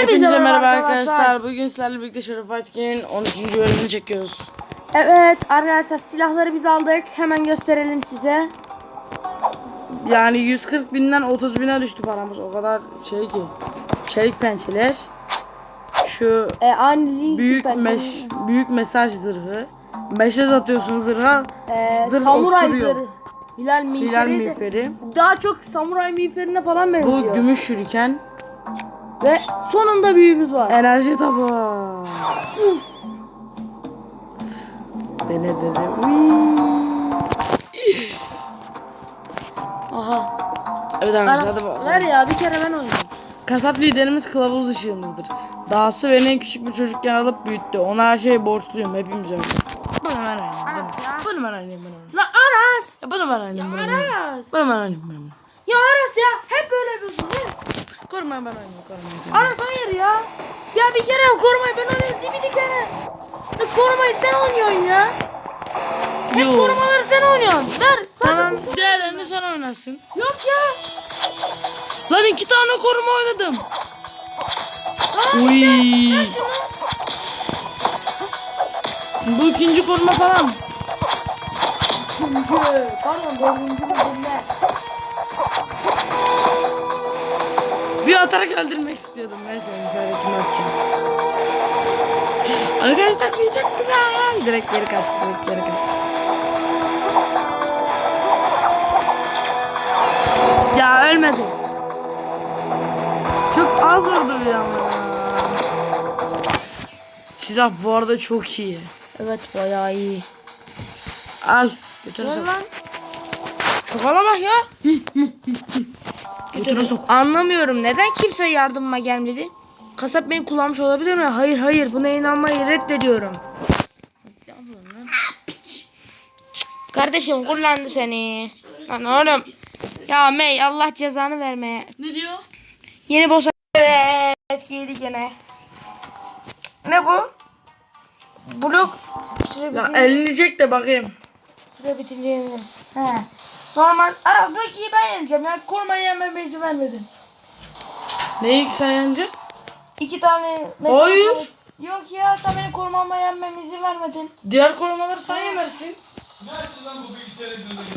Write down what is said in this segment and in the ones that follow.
Hepinize merhaba arkadaşlar. Bugün sizlerle birlikte Şeref Fatih'in 13. bölümünü çekiyoruz. Evet arkadaşlar silahları biz aldık. Hemen gösterelim size. Yani 140 binden 30 bine düştü paramız. O kadar şey ki. Çelik pençeler. Şu Ee, ani büyük meş, büyük mesaj zırhı. Meşez atıyorsun zırha. Ee, zırh samuray osuruyor. zırhı. Hilal miğferi. Hilal miğferi. Daha çok samuray miğferine falan benziyor. Bu gümüş şuriken. Ve sonunda büyüğümüz var. Enerji tabağı. Uf. Dene dene. Aha. Evet arkadaşlar hadi bakalım. ver ya bir kere ben oynayayım. Kasap liderimiz kılavuz ışığımızdır. Dahası beni en küçük bir çocukken alıp büyüttü. Ona her şeye borçluyum. Hepimiz öyle. Bunu ben oynayayım. Ya. Bunu, ben oynayayım. Bunu. La Aras. Ya bunu ben oynayayım. Bunu. Aras. Bunu ben oynayayım. Ya Aras ya hep böyle yapıyorsun. Ver. Korumayı ben oynayayım. Korumayı ben Aras hayır ya. Ya bir kere korumayı ben oynayayım. Bir kere. Ya korumayı sen oynuyorsun ya. Hep Yok. korumaları sen oynuyorsun. Ver. Tamam. Diğerlerini sen oynarsın. Yok ya. Lan iki tane koruma oynadım. Tamam Uy. işte. Ver şunu. Bu ikinci koruma falan. Üçüncü. Pardon dördüncü mü Bir atarak öldürmek istiyordum. Neyse bir sonrakini atacağım. Arkadaşlar bir çok güzel. Direkt geri kaç. Direkt geri kaç. Ya ölmedi. Çok az vurdu bir ama. Silah bu arada çok iyi. Evet bayağı iyi. Al. Götüne Ver lan. Bak ya. Götüne sok. Anlamıyorum neden kimse yardımıma gelmedi? Kasap beni kullanmış olabilir mi? Hayır hayır buna inanmayı reddediyorum. Kardeşim kullandı seni. Lan oğlum. Ya May Allah cezanı vermeye. Ne diyor? Yeni boss Evet giydi gene. Ne bu? Blok. Süre Ya bitince, çek de bakayım. süre bitince yenilirsin. He. Normal. Aa, bu ikiyi ben yeneceğim ya. Kurmayı yenmeme izin vermedin. Neyi sen yence? İki tane... Hayır. Yok ya sen beni korumama yenmeme izin vermedin. Diğer korumaları sen yenersin.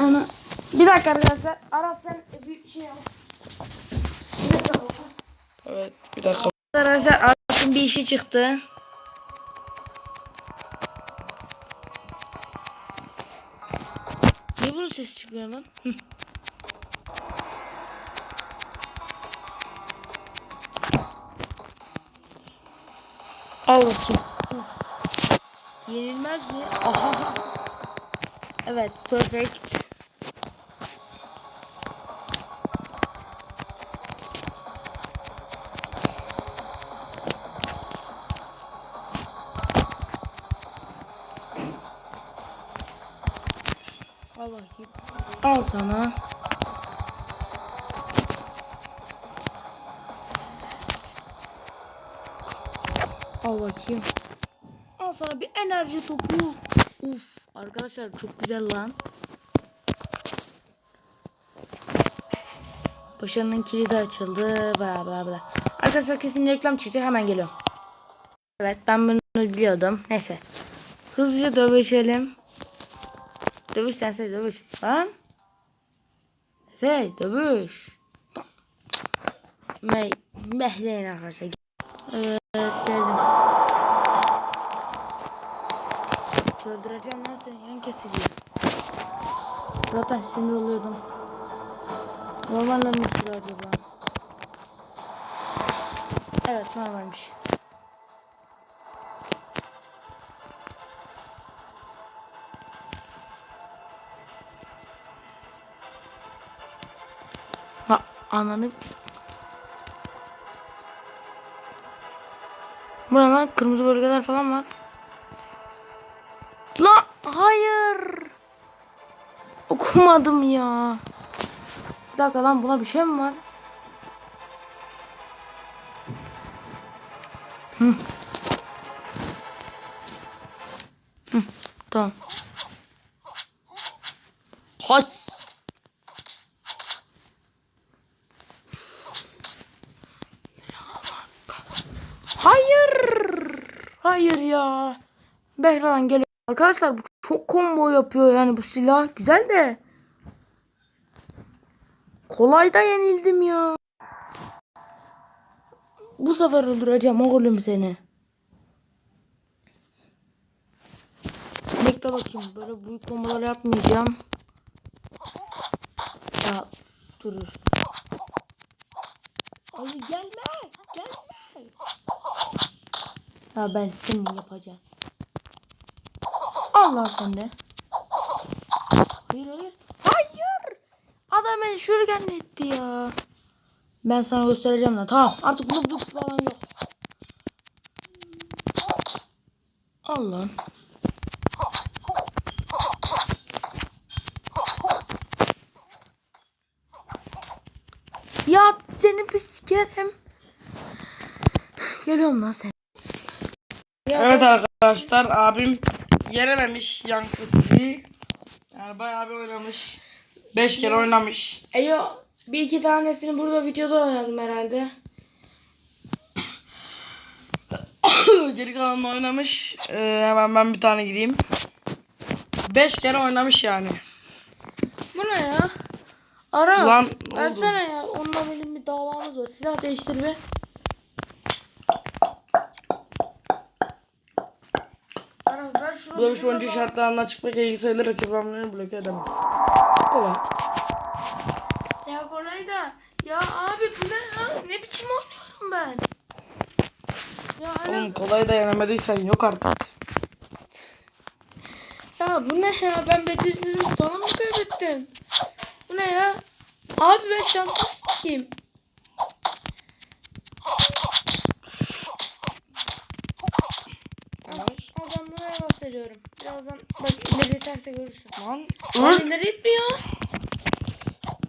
Ana. Bir dakika arkadaşlar. Aras sen bir şey yap. Bir dakika baba. Evet bir dakika. Arkadaşlar Aras'ın bir işi çıktı. Bunun sesi çıkmıyor lan? Al bakayım. Yenilmez mi? Aha. Evet, perfect. Al bakayım. Al sana. Al bakayım. Al sana bir enerji topu. Uf arkadaşlar çok güzel lan. Başarının kilidi açıldı. Bla bla bla. Arkadaşlar kesin reklam çıkacak hemen geliyorum. Evet ben bunu biliyordum. Neyse. Hızlıca dövüşelim. Dövüş sensei dövüş. Lan. Sensei dövüş. Mey. Bekleyin arkadaşlar. Evet geldim. Öldüreceğim lan seni yan kesici. Zaten sinir oluyordum. Normalde mi acaba? Evet normalmiş. Ananı. Bu ne lan? Kırmızı bölgeler falan var. La hayır. Okumadım ya. Bir dakika lan buna bir şey mi var? Hı. Hı, tamam. Has. Hayır. Hayır ya. Bekle lan geliyor. Arkadaşlar bu çok combo yapıyor yani bu silah. Güzel de. Kolay da yenildim ya. Bu sefer öldüreceğim oğlum seni. Bekle bakayım böyle büyük kombolar yapmayacağım. Ya durur. Ay gelme gelme. Ya ben seni yapacağım. Allah sen de. Hayır hayır. Hayır. Adam beni şurgen etti ya. Ben sana göstereceğim lan. Tamam artık noob noob falan yok. Allah. Ya seni bir sikerim. Geliyorum lan sen. Ya Evet ben- arkadaşlar abim yenememiş yankısı. Yani bayağı bir oynamış. 5 kere oynamış. Eyo bir iki tanesini burada videoda oynadım herhalde. Geri kalanını oynamış. Ee, hemen ben bir tane gireyim. 5 kere oynamış yani. Bu ne ya? Aras. Lan, ne versene ya. Onunla benim bir davamız var. Silah değiştir Bu dövüş boyunca şartlarından çıkmak ilgili sayılı rakip hamlelerini bloke edemez. Kolay. Ya kolay da. Ya abi bu ne ya? Ne biçim oynuyorum ben? Ya. Oğlum kolay da yenemediysen yok artık. Ya bu ne ya? Ben becerilerimi sana mı kaybettim? Bu ne ya? Abi ben şanssız kim? Yavaş. Ama ben veriyorum. Birazdan bak ileri yeterse görürsün. Lan. Lan ileri itmiyor.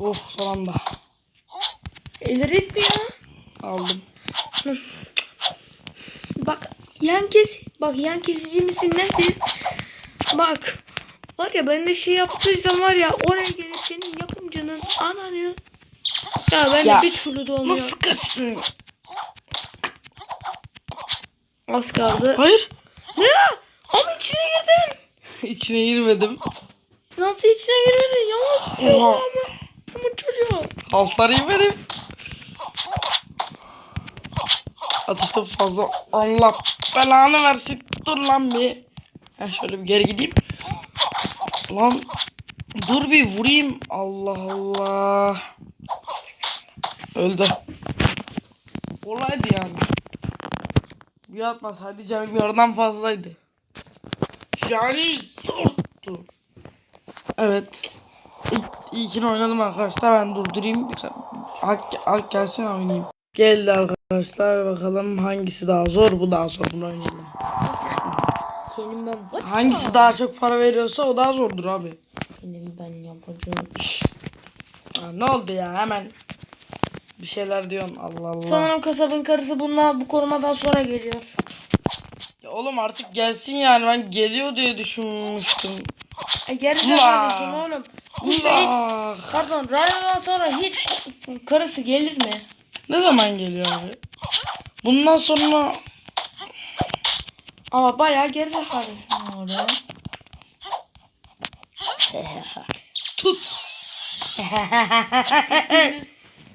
Oh son anda. İleri itmiyor. Aldım. Bak yan kes. Bak yan kesici misin nesin? Bak. Var ya ben de şey yaptıysam var ya oraya gelir senin yapımcının ananı. Ya ben Ya, de bir türlü de olmuyor. Nasıl kaçtın? Az kaldı. Hayır. Ne ya? Ama içine girdin. İçine girmedim. Nasıl içine girmedin? Yalan söylüyor ama. Ama çocuğu. Hasar yemedim. Atış topu fazla. Allah belanı versin. Dur lan bir. Heh, şöyle bir geri gideyim. Lan dur bir vurayım. Allah Allah. Öldü. Kolaydı yani. Bir atmasaydı canım yarıdan fazlaydı. Yani zordu. Evet. İlk, ilkini oynadım arkadaşlar. Ben durdurayım. Hak, hak gelsin oynayayım. Geldi arkadaşlar. Bakalım hangisi daha zor. Bu daha zor. Bunu oynayalım. Senin ben var. Hangisi daha çok para veriyorsa o daha zordur abi. Senin ben yapacağım. Şşş. Ha, ne oldu ya hemen bir şeyler diyorsun Allah Allah. Sanırım kasabın karısı bununla bu korumadan sonra geliyor. Oğlum artık gelsin yani ben geliyor diye düşünmüştüm. E Ulan. zekalı oğlum. İşte hiç pardon Ryan'dan sonra hiç karısı gelir mi? Ne zaman geliyor abi? Bundan sonra Ama bayağı geri zekalısın orada. tut.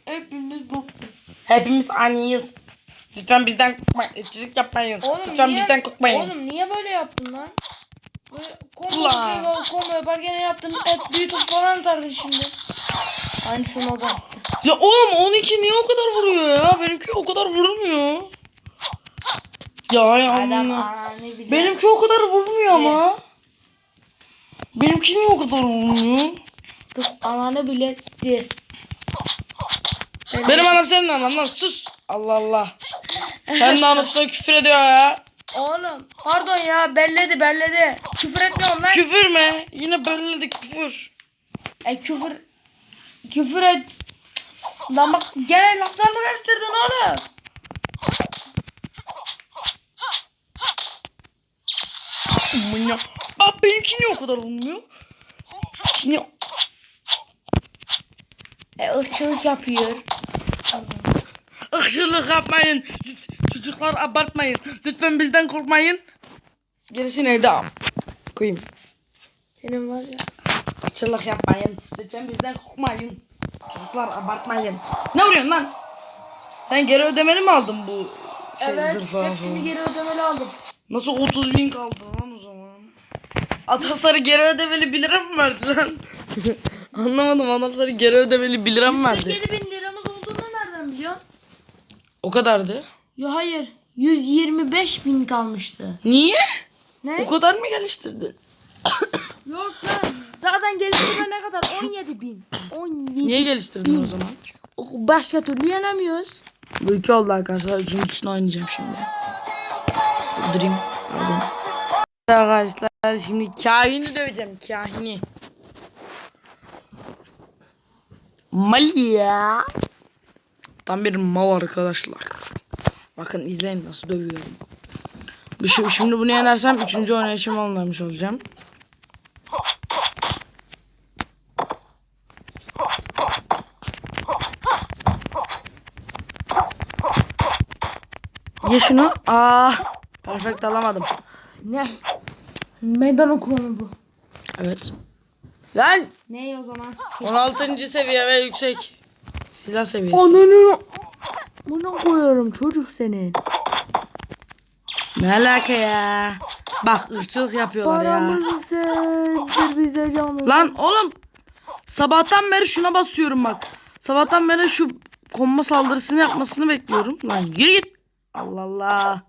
Hepimiz bu. Hepimiz aynıyız. Lütfen bizden korkmayın. Etçilik yapmayın. Oğlum Lütfen niye, bizden korkmayın. Oğlum niye böyle yaptın lan? Böyle combo Ulan. yapıyor, combo yapar gene yaptın. Hep YouTube falan atardın şimdi. Aynısını o da yaptı. Ya oğlum 12 niye o kadar vuruyor ya? Benimki o kadar vurmuyor. Ya ya. Benimki o kadar vurmuyor ama. Benimki niye o kadar vurmuyor? Kız ananı biletti. Benim anam senin anan lan sus. Allah Allah. Sen anasına küfür ediyor ya. Oğlum pardon ya belledi belledi. Küfür etmiyorum lan. Küfür mü? Yine belledik küfür. E küfür küfür et. Lan bak gene laflarımı karıştırdın oğlum. Manyak. Bak benimki niye o kadar vurmuyor? Seni E ırkçılık yapıyor. ırkçılık yapmayın. Çocuklar abartmayın. Lütfen bizden korkmayın. Gerisi neydi? Koyayım. Senin var ya. Açılık yapmayın. Lütfen bizden korkmayın. Çocuklar abartmayın. Ne vuruyorsun lan? Sen geri ödemeli mi aldın bu şey Evet. Hepsini geri ödemeli aldım. Nasıl 30 bin kaldı lan o zaman? Adamları geri ödemeli 1 lira mı verdi lan? Anlamadım adamları geri ödemeli 1 lira mı verdi? 47 bin liramız olduğunu nereden biliyorsun? O kadardı. Yo hayır. 125 bin kalmıştı. Niye? Ne? O kadar mı geliştirdin? Yok lan. Zaten geliştirme ne kadar? 17 bin. 17. Niye geliştirdin o zaman? Başka türlü yenemiyoruz. Bu iki oldu arkadaşlar. Üçüncüsünü oynayacağım şimdi. Öldüreyim. Pardon. Arkadaşlar şimdi kahini döveceğim. Kahini. Mal ya. Tam bir mal arkadaşlar. Bakın izleyin nasıl dövüyorum. Şimdi bunu yenersem üçüncü oynayışım olmamış olacağım. Ye şunu. Aa, perfect alamadım. Ne? Meydan okuma mı bu? Evet. Lan Ne o zaman? 16. seviye ve yüksek. Silah seviyesi. Ananı. Buna koyuyorum çocuk senin. Ne alaka ya? Bak ırkçılık yapıyorlar ya. Paramızı sevdir bize canım. Lan oğlum. Sabahtan beri şuna basıyorum bak. Sabahtan beri şu konma saldırısını yapmasını bekliyorum. Lan yürü git. Allah Allah.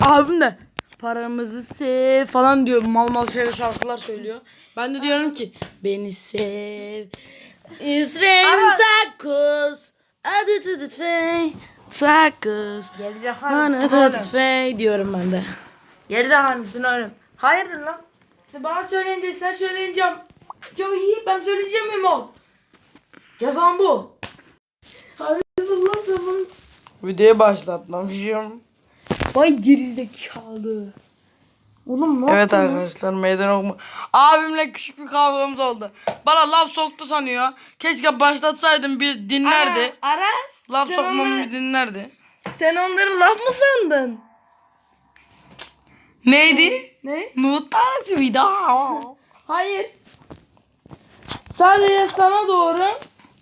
Abim de paramızı sev falan diyor. Mal mal şeyler şarkılar söylüyor. Ben de diyorum ki beni sev. İsrail takus. Adı tıdıt fey. Takus. Hani tıdıt fey diyorum ben de. Geride mısın oğlum? Hayırdır lan? Sen bana söyleyince sen söyleyince çok iyi ben söyleyeceğim mi ol? Cezam bu. Hayırdır lan sen bana? Videoyu başlatmamışım. Vay gerizekalı. Oğlum ne Evet yaptın arkadaşlar meydan okuma. Abimle küçük bir kavgamız oldu. Bana laf soktu sanıyor. Keşke başlatsaydım bir dinlerdi. Aa, Aras. laf sen sokmamı onları- bir dinlerdi. Sen onları laf mı sandın? Neydi? Ne? Nuh tanesi miydi? Hayır. Sadece sana doğru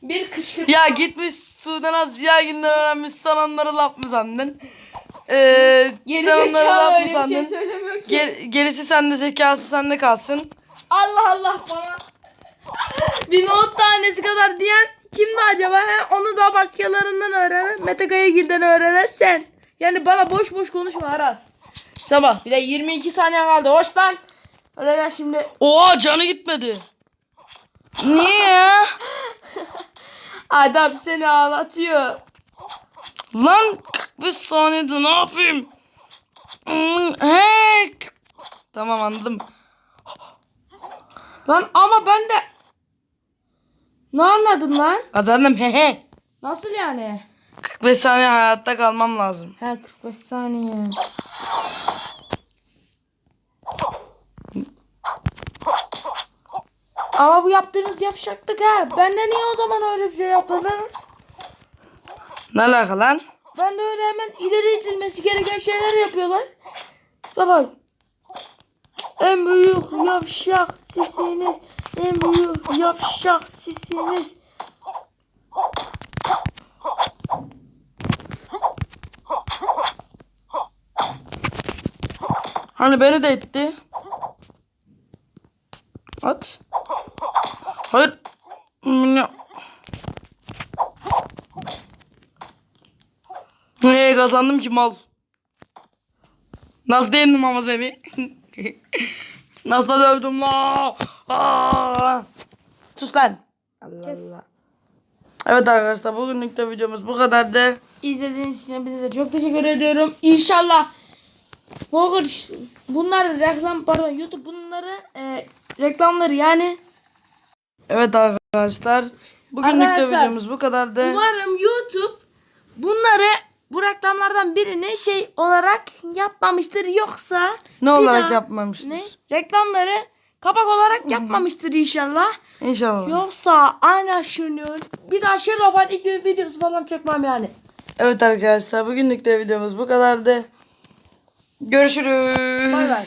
bir kışkırtma. ya gitmiş Sudan Asya günden öğrenmiş sen onları laf mı sandın? Ee, sen onları laf mı öyle bir şey sandın? söylemiyor ki. Ger- gerisi sende zekası sende kalsın. Allah Allah bana. Bir not tanesi kadar diyen kimdi acaba? He? Onu da başkalarından öğrenen, Mete Kayagil'den öğrenen sen. Yani bana boş boş konuşma Aras. Sabah bir de 22 saniye kaldı. Hoş lan. Öyle ben şimdi. Oha canı gitmedi. Niye ya? Adam seni ağlatıyor. Lan 45 saniyede ne yapayım? Hmm, He. Tamam anladım. Lan ama ben de... Ne anladın lan? Kazandım he he. Nasıl yani? 45 saniye hayatta kalmam lazım. He 45 saniye. Ama bu yaptığınız yapacaktık ha. Benden niye o zaman öyle bir şey yapmadınız? Ne alaka lan? Ben de öyle hemen ileri itilmesi gereken şeyler yapıyorlar. Bak. En büyük yavşak sizsiniz. En büyük yavşak sizsiniz. Hani beni de etti. At. Hayır. Hmm, Ee, kazandım ki mal. Nasıl yendim ama seni? Nasıl dövdüm la? Aa! Sus lan. Allah Allah. Evet arkadaşlar bugünlük de videomuz bu kadardı. İzlediğiniz için hepinize çok teşekkür ediyorum. İnşallah Google bunları reklam pardon YouTube bunları e, reklamları yani Evet arkadaşlar. Bugünlük de Arkadaşlar, videomuz bu kadardı. umarım YouTube bunları bu reklamlardan birini şey olarak yapmamıştır yoksa Ne bir olarak daha- yapmamıştır? Ne? Reklamları Kapak olarak yapmamıştır inşallah. İnşallah. Yoksa şunu bir daha şey Rafael iki videosu falan çekmem yani. Evet arkadaşlar bugünlük de videomuz bu kadardı. Görüşürüz. Bay bay.